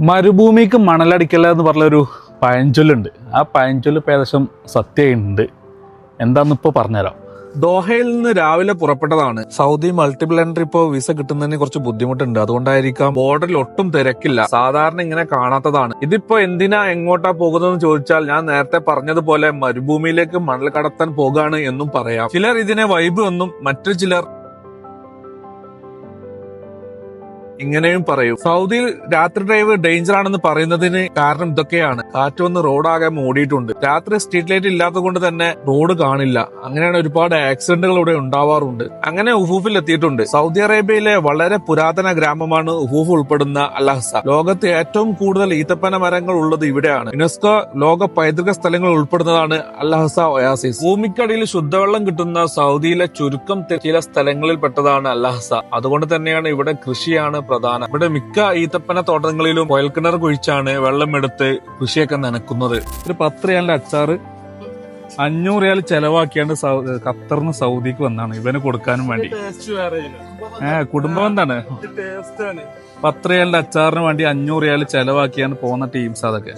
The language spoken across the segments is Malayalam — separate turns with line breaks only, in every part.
മരുഭൂമിക്ക് മണലടിക്കല എന്ന് പറഞ്ഞൊരു പഴഞ്ചൊല്ലുണ്ട്. ആ പഴഞ്ചൊല്ല് ഏകദേശം സത്യമുണ്ട് എന്താന്ന് ഇപ്പോൾ പറഞ്ഞുതരാം.
ദോഹയിൽ നിന്ന് രാവിലെ പുറപ്പെട്ടതാണ്. സൗദി മൾട്ടിപ്പിൾ എൻട്രി ഇപ്പോ വിസ കിട്ടുന്നതിന് കുറച്ച് ബുദ്ധിമുട്ടുണ്ട്. അതുകൊണ്ടായിരിക്കാം ബോർഡറിൽ ഒട്ടും തിരക്കില്ല. സാധാരണ ഇങ്ങനെ കാണാത്തതാണ്. ഇതിപ്പോ എന്തിനാ എങ്ങോട്ടാ പോകുന്നതെന്ന് ചോദിച്ചാൽ ഞാൻ നേരത്തെ പറഞ്ഞതുപോലെ മരുഭൂമിയിലേക്ക് മണൽ കടത്താൻ പോകാണ് എന്നും പറയാം. ചിലർ ഇതിനെ വൈബ് എന്നും മറ്റു ചിലർ ഇങ്ങനെയും പറയും. സൗദിയിൽ രാത്രി ഡ്രൈവ് ഡേഞ്ചർ ആണെന്ന് പറയുന്നതിന് കാരണം ഇതൊക്കെയാണ്. കാറ്റ് വന്ന് റോഡാകെ മൂടിയിട്ടുണ്ട്. രാത്രി സ്ട്രീറ്റ് ലൈറ്റ് ഇല്ലാത്തത് കൊണ്ട് തന്നെ റോഡ് കാണില്ല. അങ്ങനെയാണ് ഒരുപാട് ആക്സിഡന്റുകൾ ഇവിടെ ഉണ്ടാവാറുണ്ട്. അങ്ങനെ ഉഹൂഫിൽ എത്തിയിട്ടുണ്ട്. സൗദി അറേബ്യയിലെ വളരെ പുരാതന ഗ്രാമമാണ് ഉഹൂഫ് ഉൾപ്പെടുന്ന അലഹസ ലോകത്ത് ഏറ്റവും കൂടുതൽ ഈത്തപ്പന മരങ്ങൾ ഉള്ളത് ഇവിടെയാണ്. യുനെസ്കോ ലോക പൈതൃക സ്ഥലങ്ങൾ ഉൾപ്പെടുന്നതാണ് അലഹസ ഒയാസിസ്. ഭൂമിക്കടിയിൽ ശുദ്ധവെള്ളം കിട്ടുന്ന സൗദിയിലെ ചുരുക്കം ചില സ്ഥലങ്ങളിൽ പെട്ടതാണ് അലഹസ അതുകൊണ്ട് തന്നെയാണ് ഇവിടെ കൃഷിയാണ് പ്രധാനം. ഇവിടെ മിക്ക ഈത്തപ്പന തോട്ടങ്ങളിലും കൊയൽക്കിണർ കുഴിച്ചാണ് വെള്ളം എടുത്ത് കൃഷിയൊക്കെ നനക്കുന്നത്. ഒരു പത്ത് റിയാലിന്റെ അച്ചാറ് അഞ്ഞൂറ് റിയാൽ ചെലവാക്കിയാണ്ട് ഖത്തറിന് സൗദിക്ക് വന്നാണ്. ഇവന് കൊടുക്കാനും വേണ്ടി. ഏ കുടുംബം എന്താണ്? പത്ത് റിയാലിന്റെ അച്ചാറിന് വേണ്ടി അഞ്ഞൂറ് റിയാൽ ചെലവാക്കിയാണ് പോകുന്ന ടീംസ് അതൊക്കെ.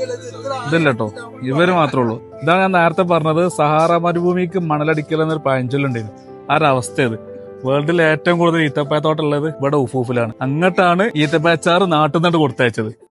ഇതല്ല കേട്ടോ ഇവർ മാത്രമേ ഉള്ളൂ. ഇതാ ഞാൻ നേരത്തെ പറഞ്ഞത് സഹാറ മരുഭൂമിക്ക് മണലടിക്കൽ എന്നൊരു പഴഞ്ചൊല്ലുണ്ടായിരുന്നു ആ ഒരു അവസ്ഥയത് വേൾഡിൽ ഏറ്റവും കൂടുതൽ ഈത്തപ്പഴത്തോട്ടമുള്ളത് ഇവിടെ ഉഫൂഫിലാണ്. അങ്ങോട്ടാണ് ഈത്തപ്പഴച്ചാറ് നാട്ടിൽ നിന്നിട്ട് കൊടുത്തയച്ചത്.